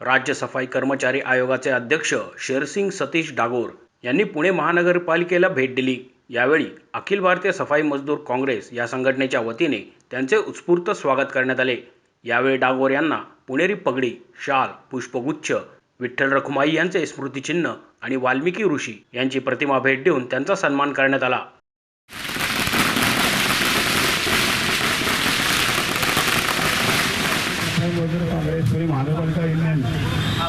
राज्य सफाई कर्मचारी आयोगाचे अध्यक्ष शेरसिंग सतीश डागोर यांनी पुणे महानगरपालिकेला भेट दिली. यावेळी अखिल भारतीय सफाई मजदूर काँग्रेस या संघटनेच्या वतीने त्यांचे उत्स्फूर्त स्वागत करण्यात आले. यावेळी डागोर यांना पुणेरी पगडी शाल पुष्पगुच्छ विठ्ठल रखुमाई यांचे स्मृतिचिन्ह आणि वाल्मिकी ऋषी यांची प्रतिमा भेट देऊन त्यांचा सन्मान करण्यात आला सफाई पुणे महानगरपालिका युनियन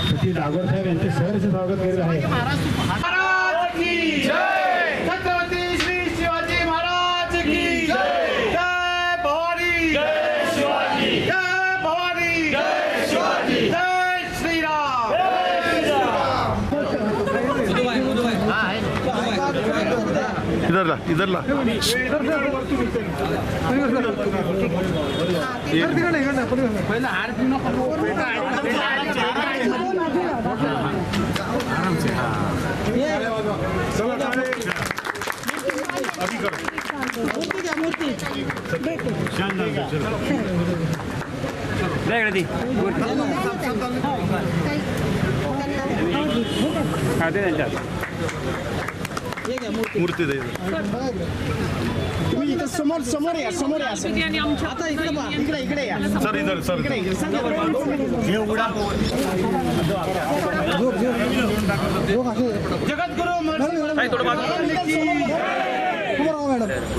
सतीश डागोर साहेब यांचे सहर्ष स्वागत करीत आहे. महाराज की हां त्यही मूर्ती दे. तुम्ही इथं समोर समोर या समोर या आता इकडे पहा इकडे इकडे या. सर इधर सर. इकडे इकडे सांगा. बरं. जगद्गुरु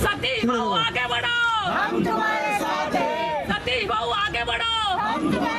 सतीश भाऊ आगे बढ़ो। हम तुम्हारे साथ हैं सतीश भाऊ आगे बढ़ो।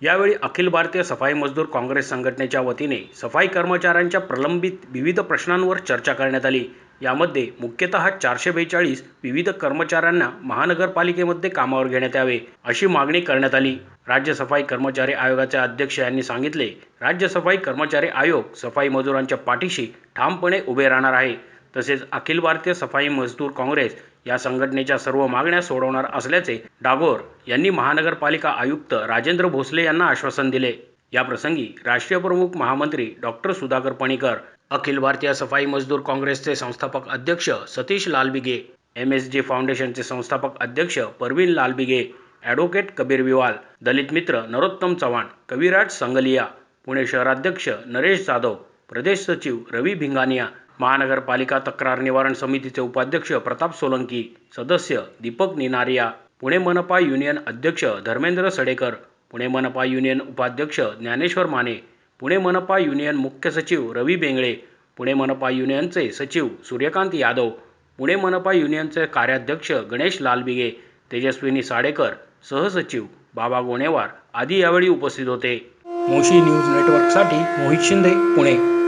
यावेळी अखिल भारतीय सफाई मजदूर काँग्रेस संघटनेच्या वतीने सफाई कर्मचाऱ्यांच्या प्रलंबित विविध प्रश्नांवर चर्चा करण्यात आली. यामध्ये मुख्यतः चारशे बेचाळीस विविध कर्मचाऱ्यांना महानगरपालिकेमध्ये कामावर घेण्यात यावे अशी मागणी करण्यात आली. राज्य सफाई कर्मचारी आयोगाचे अध्यक्ष यांनी सांगितले राज्य सफाई कर्मचारी आयोग सफाई मजुरांच्या पाठीशी ठामपणे उभे राहणार आहे. तसेच अखिल भारतीय सफाई मजदूर काँग्रेस या संघटनेच्या सर्व मागण्या सोडवणार असल्याचे डागोर यांनी महानगरपालिका आयुक्त राजेंद्र भोसले यांना आश्वासन दिले. याप्रसंगी राष्ट्रीय प्रमुख महामंत्री डॉक्टर सुधाकर पणीकर अखिल भारतीय सफाई मजदूर काँग्रेसचे संस्थापक अध्यक्ष Satish Lalbige M S G फाउंडेशनचे संस्थापक अध्यक्ष परवीन लालबिगे ॲडव्होकेट कबीर विवाल दलित मित्र नरोत्तम चव्हाण कविराज संगलिया पुणे शहराध्यक्ष नरेश जाधव प्रदेश सचिव रवी भिंगानिया महानगरपालिका तक्रार निवारण समितीचे उपाध्यक्ष प्रताप सोलंकी सदस्य दीपक निनारिया पुणे मनपा युनियन अध्यक्ष धर्मेंद्र सडेकर पुणे मनपा युनियन उपाध्यक्ष ज्ञानेश्वर माने पुणे मनपा युनियन मुख्य सचिव रवी बेंगळे पुणे मनपा युनियनचे सचिव सूर्यकांत यादव पुणे मनपा युनियनचे कार्याध्यक्ष गणेश लालबिगे तेजस्विनी साडेकर सहसचिव बाबा गोणेवार आदी यावेळी उपस्थित होते. मोशी न्यूज नेटवर्कसाठी मोहित शिंदे पुणे.